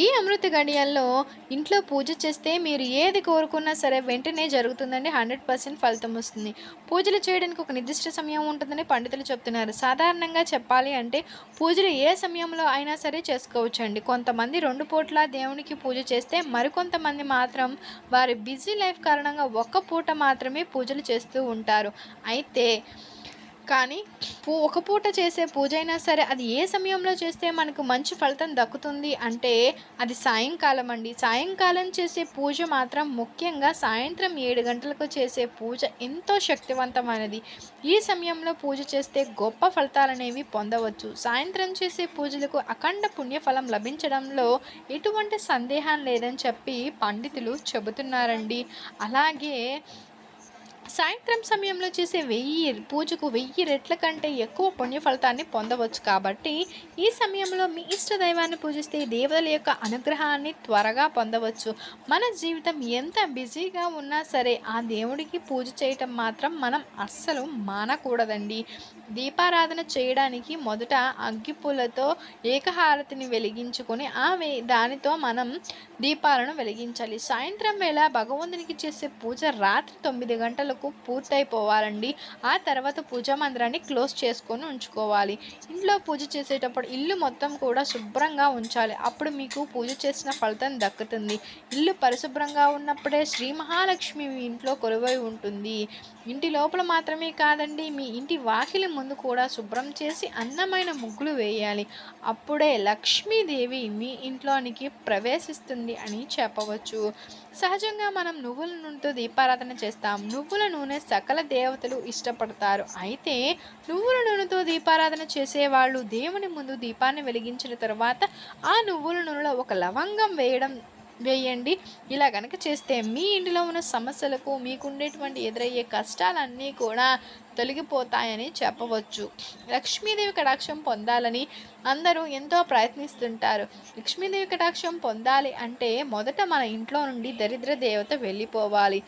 ఈ అమృత గడియల్లో ఇంట్లో పూజ చేస్తే మీరు ఏది కోరుకున్నా సరే వెంటనే జరుగుతుందండి. హండ్రెడ్ పర్సెంట్ ఫలితం వస్తుంది. పూజలు చేయడానికి ఒక నిర్దిష్ట సమయం ఉంటుందని పండితులు చెప్తున్నారు. సాధారణంగా చెప్పాలి అంటే పూజలు ఏ సమయంలో అయినా సరే చేసుకోవచ్చండి. కొంతమంది రెండు పూట్ల దేవునికి పూజ చేస్తే మరికొంతమంది మాత్రం వారి బిజీ లైఫ్ కారణంగా ఒక్క పూట మాత్రమే పూజలు చేస్తూ ఉంటారు. అయితే కానీ పూ ఒక పూట చేసే పూజ అయినా సరే అది ఏ సమయంలో చేస్తే మనకు మంచి ఫలితం దక్కుతుంది అంటే అది సాయంకాలం అండి సాయంకాలం చేసే పూజ మాత్రం ముఖ్యంగా సాయంత్రం ఏడు గంటలకు చేసే పూజ ఎంతో శక్తివంతమైనది. ఈ సమయంలో పూజ చేస్తే గొప్ప ఫలితాలనేవి పొందవచ్చు. సాయంత్రం చేసే పూజలకు అఖండ పుణ్యఫలం లభించడంలో ఎటువంటి సందేహం లేదని చెప్పి పండితులు చెబుతున్నారండి. అలాగే సాయంత్రం సమయంలో చేసే వెయ్యి పూజకు వెయ్యి రెట్ల కంటే ఎక్కువ పుణ్య ఫలితాన్ని పొందవచ్చు కాబట్టి ఈ సమయంలో మీ ఇష్ట దైవాన్ని పూజిస్తే దేవతల యొక్క అనుగ్రహాన్ని త్వరగా పొందవచ్చు. మన జీవితం ఎంత బిజీగా ఉన్నా సరే ఆ దేవుడికి పూజ చేయటం మాత్రం మనం అస్సలు మానకూడదండి. దీపారాధన చేయడానికి మొదట అగ్గిపూలతో ఏకహారతిని వెలిగించుకొని ఆ వే దానితో మనం దీపాలను వెలిగించాలి. సాయంత్రం వేళ భగవంతునికి చేసే పూజ రాత్రి తొమ్మిది గంటలకు వరకు పూర్తయిపోవాలండి. ఆ తర్వాత పూజా మందిరాన్ని క్లోజ్ చేసుకొని ఉంచుకోవాలి. ఇంట్లో పూజ చేసేటప్పుడు ఇల్లు మొత్తం కూడా శుభ్రంగా ఉంచాలి. అప్పుడు మీకు పూజ చేసిన ఫలితం దక్కుతుంది. ఇల్లు పరిశుభ్రంగా ఉన్నప్పుడే శ్రీ మహాలక్ష్మి మీ ఇంట్లో కొలువై ఉంటుంది. ఇంటి లోపల మాత్రమే కాదండి మీ ఇంటి వాకిలి ముందు కూడా శుభ్రం చేసి అందమైన ముగ్గులు వేయాలి. అప్పుడే లక్ష్మీదేవి మీ ఇంట్లోనికి ప్రవేశిస్తుంది అని చెప్పవచ్చు. సహజంగా మనం నువ్వుల నూనెతో దీపారాధన చేస్తాం. నువ్వుల నూనె సకల దేవతలు ఇష్టపడతారు. అయితే నువ్వుల నూనెతో దీపారాధన చేసేవాళ్ళు దేవుని ముందు దీపాన్ని వెలిగించిన తర్వాత ఆ నువ్వుల నూనెలో ఒక లవంగం వేయడం వేయండి. ఇలా కనుక చేస్తే మీ ఇంటిలో ఉన్న సమస్యలకు మీకుండేటువంటి ఎదురయ్యే కష్టాలన్నీ కూడా తొలగిపోతాయని చెప్పవచ్చు. లక్ష్మీదేవి కటాక్షం పొందాలని అందరూ ఎంతో ప్రయత్నిస్తుంటారు. లక్ష్మీదేవి కటాక్షం పొందాలి అంటే మొదట మన ఇంట్లో నుండి దరిద్ర దేవత వెళ్ళిపోవాలి.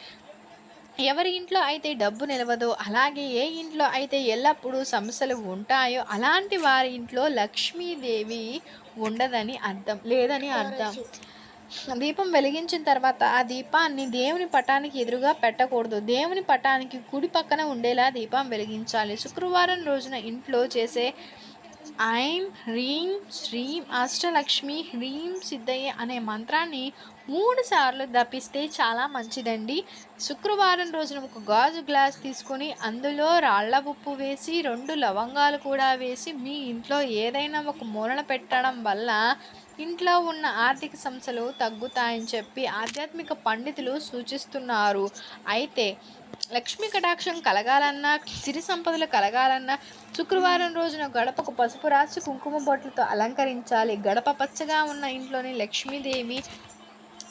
ఎవరి ఇంట్లో అయితే డబ్బు నిలవదో అలాగే ఏ ఇంట్లో అయితే ఎల్లప్పుడూ సమస్యలు ఉంటాయో అలాంటి వారి ఇంట్లో లక్ష్మీదేవి ఉండదని అర్థం లేదని అర్థం. దీపం వెలిగించిన తర్వాత ఆ దీపాన్ని దేవుని పటానికి ఎదురుగా పెట్టకూడదు. దేవుని పటానికి కుడి పక్కన ఉండేలా దీపం వెలిగించాలి. శుక్రవారం రోజున ఇంట్లో చేసే ఐం హ్రీం శ్రీం అష్టలక్ష్మి హ్రీం సిద్ధయ్య అనే మంత్రాన్ని మూడు సార్లు దప్పిస్తే చాలా మంచిదండి. శుక్రవారం రోజున ఒక గాజు గ్లాస్ తీసుకొని అందులో రాళ్ళ ఉప్పు వేసి రెండు లవంగాలు కూడా వేసి మీ ఇంట్లో ఏదైనా ఒక మూలన పెట్టడం వల్ల ఇంట్లో ఉన్న ఆర్థిక సమస్యలు తగ్గుతాయని చెప్పి ఆధ్యాత్మిక పండితులు సూచిస్తున్నారు. అయితే లక్ష్మీ కటాక్షం కలగాలన్నా సిరి సంపదలు కలగాలన్నా శుక్రవారం రోజున గడపకు పసుపు రాసి కుంకుమ బొట్లతో అలంకరించాలి. గడప పచ్చగా ఉన్న ఇంట్లోని లక్ష్మీదేవి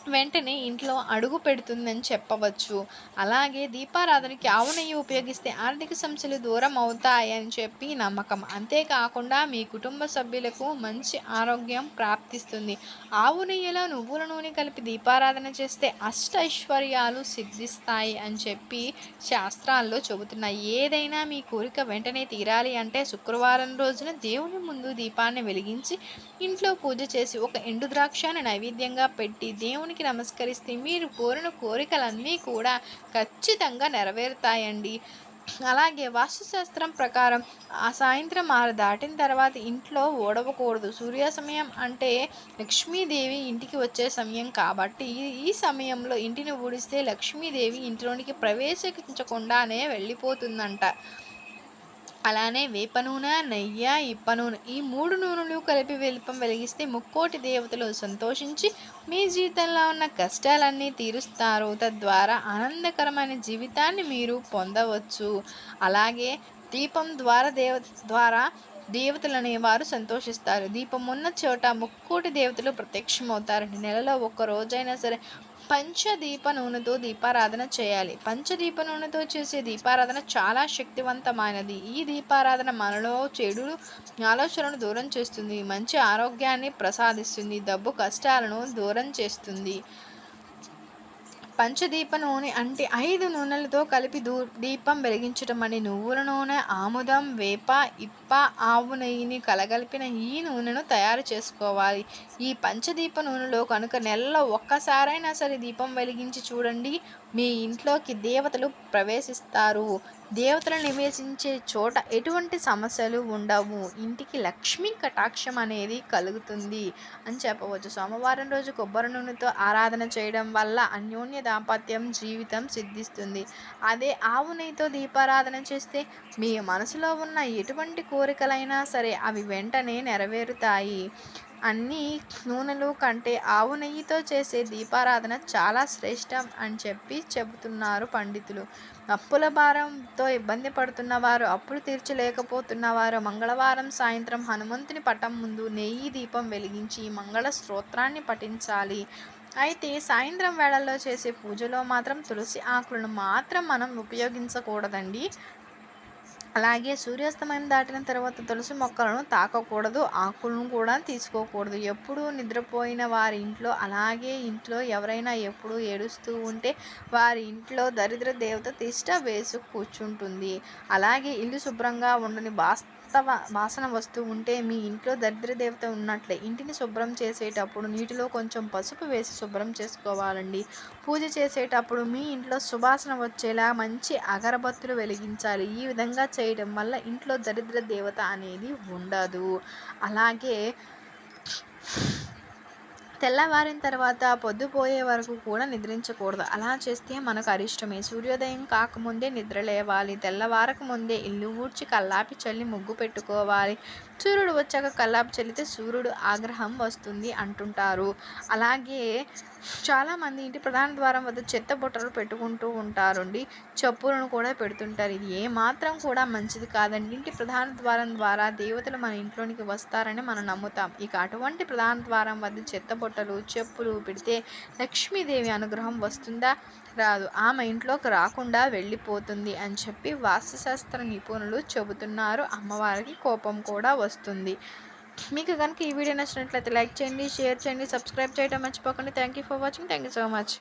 వెంటనే ఇంట్లో అడుగు పెడుతుందని చెప్పవచ్చు. అలాగే దీపారాధనకి ఆవు నెయ్యి ఉపయోగిస్తే ఆర్థిక సమస్యలు దూరం అవుతాయని చెప్పి నమ్మకం. అంతేకాకుండా మీ కుటుంబ సభ్యులకు మంచి ఆరోగ్యం ప్రాప్తిస్తుంది. ఆవు నెయ్యిలో నువ్వుల నూనె కలిపి దీపారాధన చేస్తే అష్ట ఐశ్వర్యాలు సిద్ధిస్తాయి అని చెప్పి శాస్త్రాల్లో చెబుతున్నాయి. ఏదైనా మీ కోరిక వెంటనే తీరాలి అంటే శుక్రవారం రోజున దేవుని ముందు దీపాన్ని వెలిగించి ఇంట్లో పూజ చేసి ఒక ఎండు ద్రాక్షాన్ని నైవేద్యంగా పెట్టి దేవుని దైవానికి నమస్కరిస్తే మీరు కోరిన కోరికలన్నీ కూడా ఖచ్చితంగా నెరవేరుతాయండి. అలాగే వాస్తుశాస్త్రం ప్రకారం ఆ సాయంత్రం ఆరు దాటిన తర్వాత ఇంట్లో ఓడవకూడదు. సూర్య సమయం అంటే లక్ష్మీదేవి ఇంటికి వచ్చే సమయం కాబట్టి ఈ సమయంలో ఇంటిని ఊడిస్తే లక్ష్మీదేవి ఇంట్లోనికి ప్రవేశించకుండానే వెళ్ళిపోతుందంట. అలానే వేప నూనె నెయ్యి ఇప్ప నూనె ఈ మూడు నూనెలు కలిపి వెలుపం వెలిగిస్తే ముక్కోటి దేవతలు సంతోషించి మీ జీవితంలో ఉన్న కష్టాలన్నీ తీరుస్తారు. తద్వారా ఆనందకరమైన జీవితాన్ని మీరు పొందవచ్చు. అలాగే దీపం ద్వారా దేవ ద్వారా దేవతలు అనేవారు సంతోషిస్తారు. దీపం ఉన్న చోట ముక్కోటి దేవతలు ప్రత్యక్షమవుతారు నెలలో ఒక్క రోజైనా సరే పంచదీప నూనెతో దీపారాధన చేయాలి. పంచదీప నూనెతో చేసే దీపారాధన చాలా శక్తివంతమైనది. ఈ దీపారాధన మనలో చెడు ఆలోచనను దూరం చేస్తుంది. మంచి ఆరోగ్యాన్ని ప్రసాదిస్తుంది. డబ్బు కష్టాలను దూరం చేస్తుంది. పంచదీప నూనె అంటే ఐదు నూనెలతో కలిపి దూ దీపం వెలిగించటం అని నువ్వుల నూనె ఆముదం వేప ఇప్ప ఆవు నెయ్యిని కలగలిపిన ఈ నూనెను తయారు చేసుకోవాలి. ఈ పంచదీప నూనెలో కనుక నెలలో ఒక్కసారైనా సరే దీపం వెలిగించి చూడండి. మీ ఇంట్లోకి దేవతలు ప్రవేశిస్తారు. దేవతలు నివేశించే చోట ఎటువంటి సమస్యలు ఉండవు. ఇంటికి లక్ష్మీ కటాక్షం అనేది కలుగుతుంది అని చెప్పవచ్చు. సోమవారం రోజు కొబ్బరి నూనెతో ఆరాధన చేయడం వల్ల అన్యోన్య దాంపత్యం జీవితం సిద్ధిస్తుంది. అదే ఆవు నెయ్యితో దీపారాధన చేస్తే మీ మనసులో ఉన్న ఎటువంటి కోరికలైనా సరే అవి వెంటనే నెరవేరుతాయి. అన్ని నూనెలు కంటే ఆవు నెయ్యితో చేసే దీపారాధన చాలా శ్రేష్టం అని చెప్పి చెబుతున్నారు పండితులు. అప్పుల భారంతో ఇబ్బంది పడుతున్న వారు అప్పులు తీర్చలేకపోతున్నవారు మంగళవారం సాయంత్రం హనుమంతుని పటం ముందు నెయ్యి దీపం వెలిగించి మంగళ స్తోత్రాన్ని పఠించాలి. అయితే సాయంత్రం వేళల్లో చేసే పూజలో మాత్రం తులసి ఆకులను మాత్రం మనం ఉపయోగించకూడదండి. అలాగే సూర్యాస్తమయం దాటిన తర్వాత తులసి మొక్కలను తాకకూడదు ఆకులను కూడా తీసుకోకూడదు. ఎప్పుడు నిద్రపోయిన వారి ఇంట్లో అలాగే ఇంట్లో ఎవరైనా ఎప్పుడు ఏడుస్తూ ఉంటే వారి ఇంట్లో దరిద్ర దేవత తిష్ట వేసు కూర్చుంటుంది. అలాగే ఇల్లు శుభ్రంగా ఉండని బాస్ వాసన వస్తూ ఉంటే మీ ఇంట్లో దరిద్ర దేవత ఉన్నట్లే ఇంటిని శుభ్రం చేసేటప్పుడు నీటిలో కొంచెం పసుపు వేసి శుభ్రం చేసుకోవాలండి. పూజ చేసేటప్పుడు మీ ఇంట్లో సువాసన వచ్చేలా మంచి అగరబత్తులు వెలిగించాలి. ఈ విధంగా చేయడం వల్ల ఇంట్లో దరిద్ర దేవత అనేది ఉండదు. అలాగే తెల్లవారిన తర్వాత పొద్దుపోయే వరకు కూడా నిద్రించకూడదు. అలా చేస్తే మనకు అరిష్టమే. సూర్యోదయం కాకముందే నిద్ర లేవాలి. తెల్లవారక ముందే ఇల్లు ఊడ్చి కల్లాపి చల్లి ముగ్గు పెట్టుకోవాలి. సూర్యుడు వచ్చాక కల్లాపి చల్లితే సూర్యుడు ఆగ్రహం వస్తుంది అంటుంటారు. అలాగే చాలామంది ఇంటి ప్రధాన ద్వారం వద్ద చెత్త బుట్టలు పెట్టుకుంటూ ఉంటారండి. చెప్పులను కూడా పెడుతుంటారు. ఇది ఏమాత్రం కూడా మంచిది కాదండి. ఇంటి ప్రధాన ద్వారం ద్వారా దేవతలు మన ఇంట్లోనికి వస్తారని మనం నమ్ముతాం. ఇక అటువంటి ప్రధాన ద్వారం వద్ద చెత్త బుట్టలు చెప్పులు పెడితే లక్ష్మీదేవి అనుగ్రహం వస్తుందా? రాదు. ఆమె ఇంట్లోకి రాకుండా వెళ్ళిపోతుంది అని చెప్పి వాస్తుశాస్త్ర నిపుణులు చెబుతున్నారు. అమ్మవారికి కోపం కూడా వస్తుంది. మీకు కనుక ఈ వీడియో నచ్చినట్లయితే లైక్ చేయండి షేర్ చేయండి సబ్స్క్రైబ్ చేయడం మర్చిపోకండి. Thank you for watching thank you so much